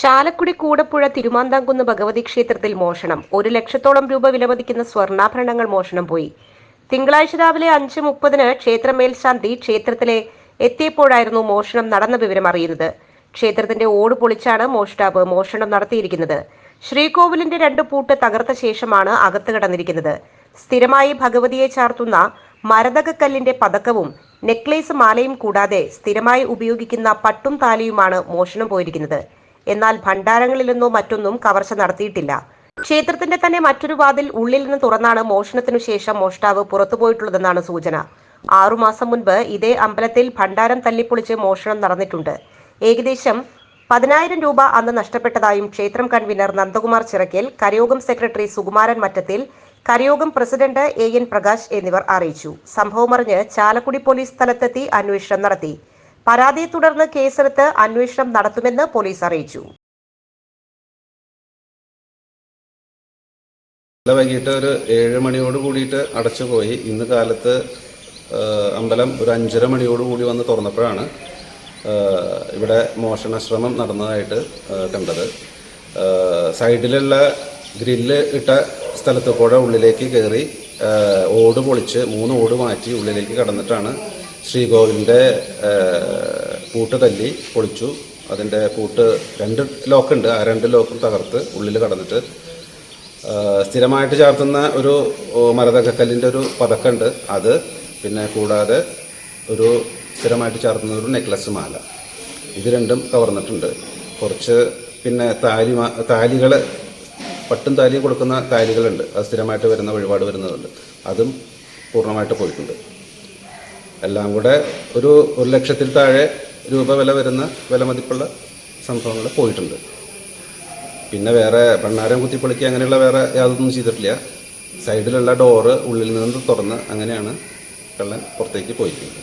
ചാലക്കുടി കൂടപ്പുഴ തിരുമാന്താംകുന്ന് ഭഗവതി ക്ഷേത്രത്തിൽ മോഷണം. ഒരു ലക്ഷത്തോളം രൂപ വിലമതിക്കുന്ന സ്വർണാഭരണങ്ങൾ മോഷണം പോയി. തിങ്കളാഴ്ച രാവിലെ അഞ്ച് മുപ്പതിന് ക്ഷേത്ര മേൽശാന്തി ക്ഷേത്രത്തിലെ എത്തിയപ്പോഴായിരുന്നു മോഷണം നടന്ന വിവരം അറിയുന്നത്. ക്ഷേത്രത്തിന്റെ ഓട് പൊളിച്ചാണ് മോഷ്ടാവ് മോഷണം നടത്തിയിരിക്കുന്നത്. ശ്രീകോവിലിന്റെ രണ്ട് പൂട്ട് തകർത്ത ശേഷമാണ് അകത്ത് കടന്നിരിക്കുന്നത്. സ്ഥിരമായി ഭഗവതിയെ ചാർത്തുന്ന മരതകക്കല്ലിന്റെ പതക്കവും നെക്ലേസ് മാലയും കൂടാതെ സ്ഥിരമായി ഉപയോഗിക്കുന്ന പട്ടും താലിയുമാണ് മോഷണം പോയിരിക്കുന്നത്. എന്നാൽ ഭണ്ഡാരങ്ങളിലൊന്നോ മറ്റൊന്നും കവർച്ച നടത്തിയിട്ടില്ല. ക്ഷേത്രത്തിന്റെ തന്നെ മറ്റൊരു വാതിൽ ഉള്ളിൽ നിന്ന് തുറന്നാണ് മോഷണത്തിനു ശേഷം മോഷ്ടാവ് പുറത്തുപോയിട്ടുള്ളതെന്നാണ് സൂചന. ആറുമാസം മുൻപ് ഇതേ അമ്പലത്തിൽ ഭണ്ഡാരം തല്ലിപ്പൊളിച്ച് മോഷണം നടന്നിട്ടുണ്ട്. ഏകദേശം പതിനായിരം രൂപ അന്ന് നഷ്ടപ്പെട്ടതായും ക്ഷേത്രം കൺവീനർ നന്ദകുമാർ ചിറക്കൽ കരയോഗം സെക്രട്ടറി സുകുമാരൻ മറ്റത്തിൽ കരയോഗം പ്രസിഡന്റ് എ എൻ പ്രകാശ് എന്നിവർ അറിയിച്ചു. സംഭവമറിഞ്ഞ് ചാലക്കുടി പോലീസ് സ്ഥലത്തെത്തി അന്വേഷണം നടത്തി. പരാതിയെ തുടർന്ന് കേസെടുത്ത് അന്വേഷണം നടത്തുമെന്ന് പോലീസ് അറിയിച്ചു. വൈകിട്ട് ഒരു ഏഴ് മണിയോട് കൂടിയിട്ട് അടച്ചു പോയി. ഇന്ന് കാലത്ത് അമ്പലം ഒരു അഞ്ചര മണിയോട് കൂടി വന്ന് തുറന്നപ്പോഴാണ് ഇവിടെ മോഷണ ശ്രമം നടന്നതായിട്ട് കണ്ടത്. സൈഡിലുള്ള ഗ്രില്ല് ഇട്ട സ്ഥലത്ത് കൂടെ ഉള്ളിലേക്ക് കയറി ഓട് പൊളിച്ച് മൂന്ന് ഓട് മാറ്റി ഉള്ളിലേക്ക് കടന്നിട്ടാണ് ശ്രീകോവിലിന്റെ പൂട്ട് തല്ലി പൊളിച്ചു. അതിന്റെ പൂട്ട് രണ്ട് ലോക്കുണ്ട്. ആ രണ്ട് ലോക്കും തകർത്ത് ഉള്ളിൽ കടന്നിട്ട് സ്ഥിരമായിട്ട് ചാർത്തുന്ന ഒരു മരതകക്കല്ലിന്റെ ഒരു പതക്കുണ്ട് അത്. പിന്നെ കൂടാതെ ഒരു സ്ഥിരമായിട്ട് ചാർത്തുന്ന ഒരു നെക്ലസ് മാല. ഇത് രണ്ടും കവർന്നിട്ടുണ്ട്. കുറച്ച് പിന്നെ താലി താലികൾ പട്ടും താലിയും കൊടുക്കുന്ന താലികളുണ്ട്. അത് സ്ഥിരമായിട്ട് വരുന്ന വഴിപാട് വരുന്നതുണ്ട്. അതും പൂർണമായിട്ട് പോയിട്ടുണ്ട്. എല്ലാം കൂടെ ഒരു ഒരു ലക്ഷത്തിൽ താഴെ രൂപ വില വരുന്ന വിലമതിപ്പുള്ള സംഭവങ്ങൾ പോയിട്ടുണ്ട്. പിന്നെ വേറെ പണ്ണാരം കുത്തിപ്പൊളിക്കുക അങ്ങനെയുള്ള വേറെ യാതൊന്നും ചെയ്തിട്ടില്ല. സൈഡിലുള്ള ഡോറ് ഉള്ളിൽ നിന്ന് തുറന്ന് അങ്ങനെയാണ് കള്ളൻ പുറത്തേക്ക് പോയിരിക്കുന്നത്.